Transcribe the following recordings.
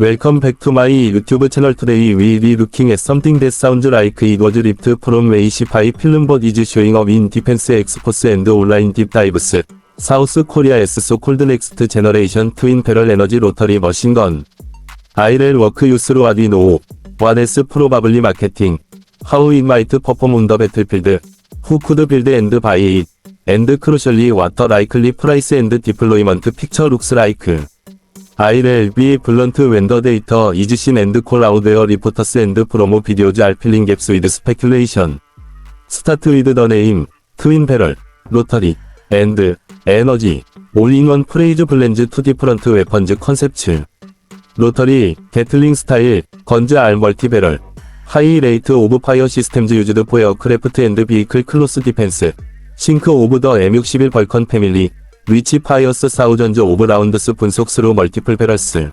Welcome back to my YouTube channel. Today we be looking at something that sounds like it was ripped from a sci-fi film but is showing up in defense exports and online deep dives. South Korea's so-called next generation twin barrel energy rotary machine gun. IRL work use로 아디노. What is probably marketing? How it might perform on the battlefield? Who could build and buy it? And crucially what the likely price and deployment picture looks like. ILB 블런트 웬더 데이터 이즈신 앤드 콜 아우데어 리포터스 앤드 프로모 비디오즈 알필링 갭스 위드 스페큘레이션. 스타트 위드 더 네임 트윈 배럴 로터리 앤드 에너지 올인원 프레이즈 블렌즈 투 디프런트 웨펀즈 컨셉츠. 로터리 게틀링 스타일 건즈 알 멀티 배럴 하이 레이트 오브 파이어 시스템즈 유즈드 포 에어크래프트 앤드 비클 클로스 디펜스 싱크 오브 더 M61 벌컨 패밀리 위치 파이어스 사우전즈 오브 라운드스 분석스로 멀티플 페럴스.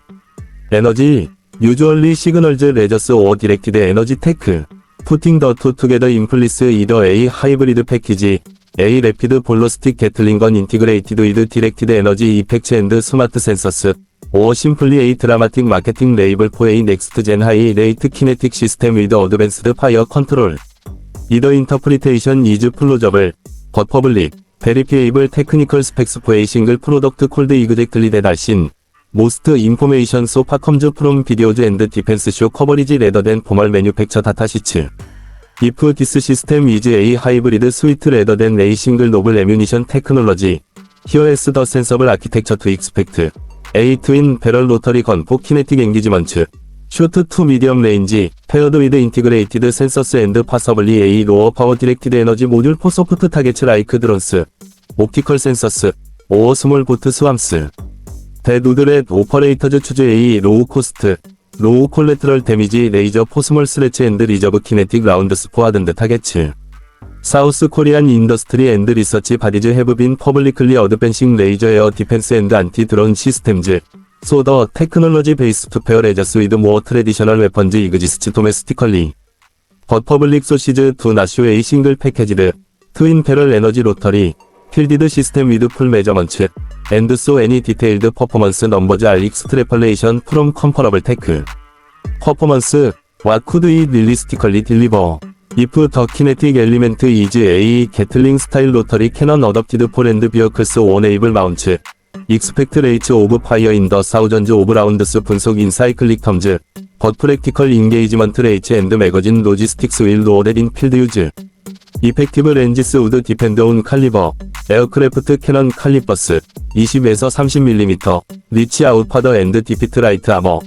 에너지 유주얼리 시그널즈 레저스 오어 디렉티드 에너지 테크. 푸팅 더 투 투게더 인플리스 이더 A 하이브리드 패키지. A 래피드 볼로스틱 게틀링건 인티그레이티드 이드 디렉티드 에너지 이펙츠 앤드 스마트 센서스. 오어 심플리 A 드라마틱 마케팅 레이블 포 A 넥스트 젠 하이 레이트 키네틱 시스템 위드 어드밴스드 파이어 컨트롤. 이더 인터프리테이션 이즈 플로저블. 버퍼블릭. 베리피에이블 테크니컬 스펙스 포에 싱글 프로덕트 콜드 이그젝틀리 데달신 모스트 인포메이션 소 파컴즈 프롬 비디오즈 앤드 디펜스 쇼 커버리지 레더덴 포멀 매뉴팩처 타타 시츠 이프 디스 시스템 위즈 에이 하이브리드 스위트 레더덴 레이 싱글 노블 에뮤니션 테크놀로지 히어 에스 더 센서블 아키텍처 투 익스펙트 에이 트윈 베럴 로터리 건포 키네틱 앵기지먼츠 쇼트 투 미디엄 레인지, 페어드 위드 인티그레이티드 센서스 앤드 파서블리 A 로어 파워 디렉티드 에너지 모듈 포 소프트 타겟츠 라이크 드론스, 옵티컬 센서스, 오어 스몰 보트 스왑스, 데누드렛 오퍼레이터즈 추즈 A 로우 코스트, 로우 콜레트럴 데미지 레이저 포스몰 스레츠 앤드 리저브 키네틱 라운드 스포하든드 타겟츠. 사우스 코리안 인더스트리 앤드 리서치 바디즈 헤브빈 퍼블리클리 어드밴싱 레이저 에어 디펜스 앤드 안티 드론 시스템즈 So the technology based pair edges with more traditional weapons exists domestically. But public sources do not show a single packaged, twin barrel energy rotary, fielded system with full measurements, and so any detailed performance numbers are extrapolation from comparable tech. Performance, what could it realistically deliver? If the kinetic element is a Gatling style rotary cannon adopted for end vehicles on able mount, 익스펙트 레이츠 오브 파이어 인 더 사우전즈 오브 라운드스 분석 인사이클릭 텀즈 버 프랙티컬 인게이지먼트 레이츠 앤드 매거진 로지스틱스 윌 로어델 인 필드 유즈 이펙티브 렌지스 우드 디펜드 온 칼리버 에어크래프트 캐넌 칼리버스 20에서 30mm 리치 아웃파더 앤드 디피트 라이트 아머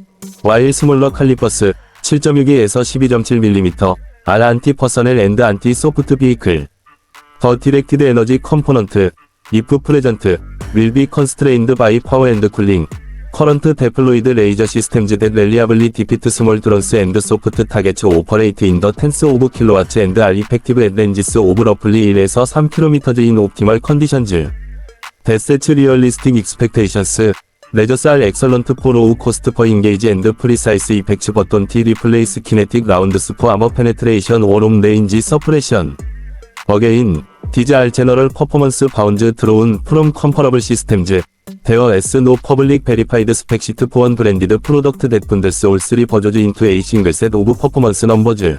와일 스몰러 칼리버스 7.62에서 12.7mm 알 안티 퍼서넬 앤드 안티 소프트 비이클 더 디렉티드 에너지 컴포넌트 이프 프레젠트 will be constrained by power and cooling. Current deployed laser systems that reliably defeat small drones and soft targets operate in the tens of kilowatts and are effective at ranges of roughly 1에서 3km in optimal conditions. That sets realistic expectations. Lasers are excellent for low cost per engage and precise effects but don't replace kinetic rounds for armor penetration or long range suppression. Again, DJR 제너럴 퍼포먼스 바운즈 들어온 프롬 컴퍼러블 시스템즈 대어 S 노 퍼블릭 베리파이드 스펙 시트 포원 브랜디드 프로덕트 데픈데스 올3 버저즈 인투 에이 싱글셋 오브 퍼포먼스 넘버즈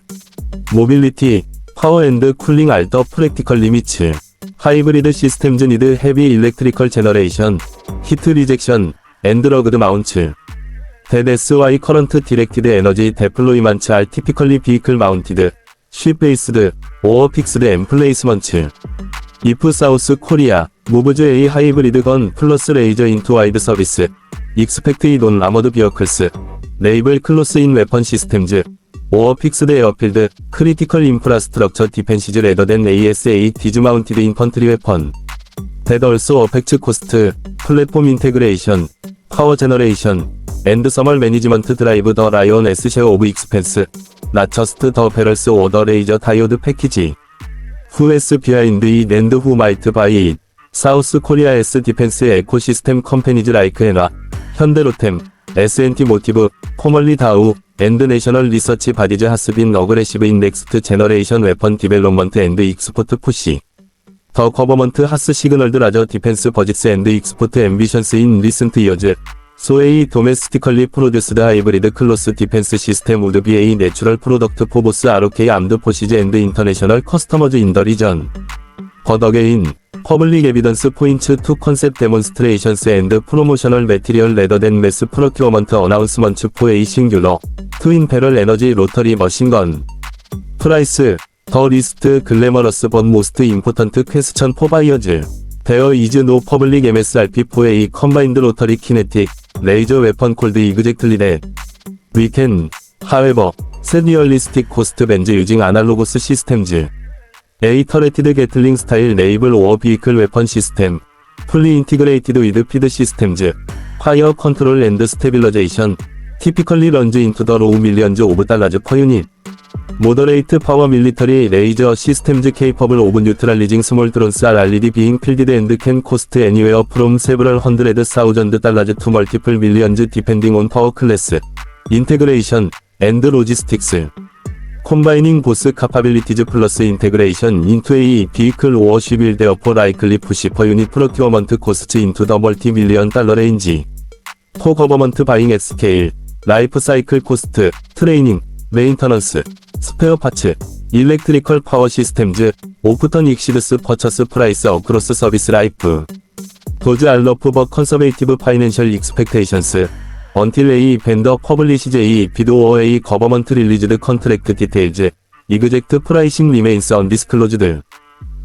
모빌리티 파워 앤드 쿨링 알더 프랙티컬 리미츠 하이브리드 시스템즈 니드 헤비 일렉트리컬 제너레이션 히트 리젝션 앤드러그드 마운츠 데데스와이 커런트 디렉티드 에너지 데플로이먼츠 알 티피컬리 비클 마운티드 쉬페이스드, 오어픽스드 엠플레이스먼츠, 이프 사우스 코리아, 무브즈 A 하이브리드 건 플러스 레이저 인투 와이드 서비스, 익스펙트 이돈 아머드 비어클스, 레이블 클로스 인 웨펀 시스템즈, 오어픽스드 에어필드, 크리티컬 인프라스트럭처 디펜시즈 레더덴 ASA 디즈마운티드 인펀트리 웨펀, 데더 얼소 어펙츠 코스트, 플랫폼 인테그레이션, 파워 제너레이션, 앤드 서멀 매니지먼트 드라이브 더 라이온 S. 셰어 오브 익스펜스, 나처스트 더 페럴스 오더 레이저 다이오드 패키지 후에스 비하인드 이 랜드 후 마이트 바이 잇 사우스 코리아에스 디펜스 에코시스템 컴페니즈 라이크 엔화 현대로템 SNT 모티브 포멀리 다우 앤드 내셔널 리서치 바디즈 하스빈 어그레시브 인 넥스트 제너레이션 웨펀 디벨롭먼트 앤드 익스포트 푸시 더 커버먼트 하스 시그널드 라저 디펜스 버짓스 앤드 익스포트 앰비션스 인 리센트 이어즈 소웨이 도메스티컬리 프로듀스드 하이브리드 클로스 디펜스 시스템 우드 BA 내추럴 프로덕트 포보스 ROK 암드 포시즈 앤드 인터내셔널 커스터머즈 인더 리전. 버더게인 퍼블릭 에비던스 포인츠 투 컨셉 데몬스트레이션스 앤드 프로모셔널 메티리얼 레더 댄 매스 프로큐어먼트 어나운스먼츠 포에이 싱귤러 트윈 페럴 에너지 로터리 머신건. 프라이스 더 리스트 글래머러스 번 모스트 임포턴트 퀘스천 포바이어즈. 데어 이즈 노 퍼블릭 MSRP 4A 컴바인드 로터리 키네틱. 레이저 웨펀 콜드 이그젝틀리 넷. 위켄, 하웨버, 세리얼리스틱 코스트 벤즈 유징 아날로고스 시스템즈. 에이 터레티드 게틀링 스타일 레이블 오어 비클 웨펀 시스템. 풀리 인티그레이티드 위드 피드 시스템즈. 파이어 컨트롤 앤드 스테빌러제이션. 티피컬리 런즈 인투 더 로우 밀리언즈 오브 달러즈 퍼 유닛. 모더레이트 파워 밀리터리 레이저 시스템즈 케이퍼블 오븐뉴트랄리징 스몰 드론스 RLED 비잉 필디드 앤드 캔 코스트 애니웨어 프롬 세브럴 헌드레드 사우전드 달러즈 투 멀티플 밀리언즈 디펜딩 온 파워 클래스. 인테그레이션 앤드 로지스틱스. 콤바이닝 보스 카파빌리티즈 플러스 인테그레이션 인투 에이 비클 오어시빌 데어포 라이클리프 시퍼 유닛 프로큐어먼트 코스트 인투 더 멀티 밀리언 달러 레인지. 포 거버먼트 바잉 에스케일. 라이프 사이클 코스트 트레이닝 메인터넌스. 스페어 파츠, 일렉트리컬 파워 시스템즈, 오프턴 익시드스 퍼처스 프라이스 어크로스 서비스 라이프, 도즈 알러프 버 컨서베이티브 파이낸셜 익스펙테이션스, 언틸 A 벤더 퍼블리시즈 A 비도어 A 거버먼트 릴리즈드 컨트랙트 디테일즈, 이그젝트 프라이싱 리메인스 언디스클로즈드,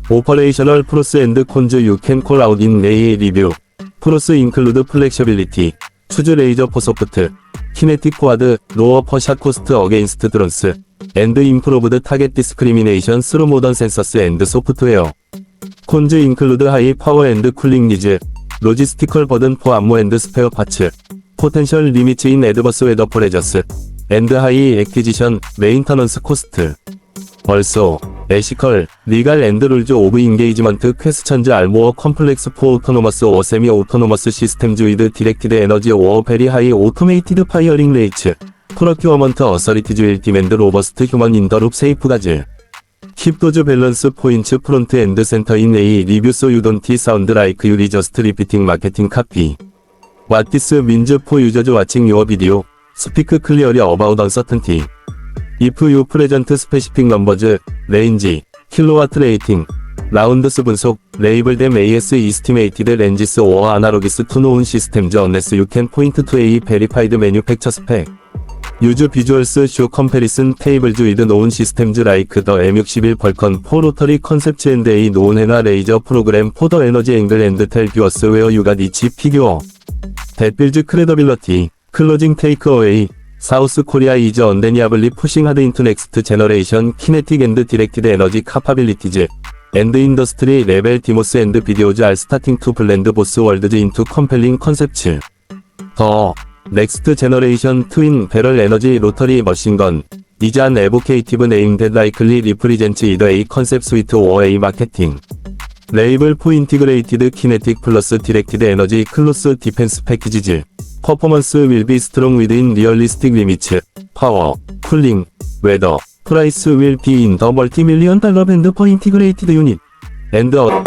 오퍼레이셔널 프로스 앤드 콘즈 유캔 콜 아웃 인 A 리뷰, 프로스 인클루드 플렉셔빌리티, 추즈 레이저 포소프트, 키네틱 코아드, 로어 퍼샷 코스트 어게인스트 드론스, and improved target discrimination through modern sensors and software. Cons include high power and cooling needs, logistical burden for ammo and spare parts, potential limits in adverse weather pressures, and high acquisition, maintenance cost. Also, ethical, legal and rules of engagement questions are more complex for autonomous or semi-autonomous systems with directed energy or very high automated firing rates. 프로큐어먼트 어서리티즈 일 디맨드 로버스트 휴먼 인더룹 세이프가즈 킵도즈 밸런스 포인츠 프론트 엔드 센터 인 A 리뷰 소 유돈티 사운드 라이크 유리 저스트 리피팅 마케팅 카피 왓디스 민즈 포 유저즈 와칭 유어 비디오 스피크 클리어리 어바웃 언서튼티 if you present specific numbers, range, kilowatt rating, 라운드스 분석, 레이블 됨 AS estimated ranges or analogs to known systems unless you can point to a verified manufacture spec. 유즈 비주얼스 쇼 컴페리슨 테이블즈 위드 노은 시스템즈 라이크 더 M61 벌컨 포 로터리 컨셉츠 앤드 A 노은 해나 레이저 프로그램 포더 에너지 앵글 앤드 텔 뷰어스 웨어 유가 니치 피규어. 데빌즈 크레더빌러티 클로징 테이크 어웨이 사우스 코리아 이즈 언데니아블리 푸싱 하드 인투 넥스트 제너레이션 키네틱 앤드 디렉티드 에너지 카파빌리티즈. 앤드 인더스트리 레벨 디모스 앤드 비디오즈 알 스타팅 투 블랜드 보스 월드즈 인투 컴펠링 컨셉츠 더. 넥스트 제너레이션 트윈 배럴 에너지 로터리 머신건. 이잔 에보케이티브 네임 데드라이클리 리프리젠츠 이더 에이 컨셉 스위트 5A 마케팅. 레이블 포 인티그레이티드 키네틱 플러스 디렉티드 에너지 클로스 디펜스 패키지 질. 퍼포먼스 윌비 스트롱 위드인 리얼리스틱 리미츠 파워 쿨링 웨더. 프라이스 윌 비 인 더 멀티 밀리언 달러 밴드 포 인티그레이티드 유닛 앤드 어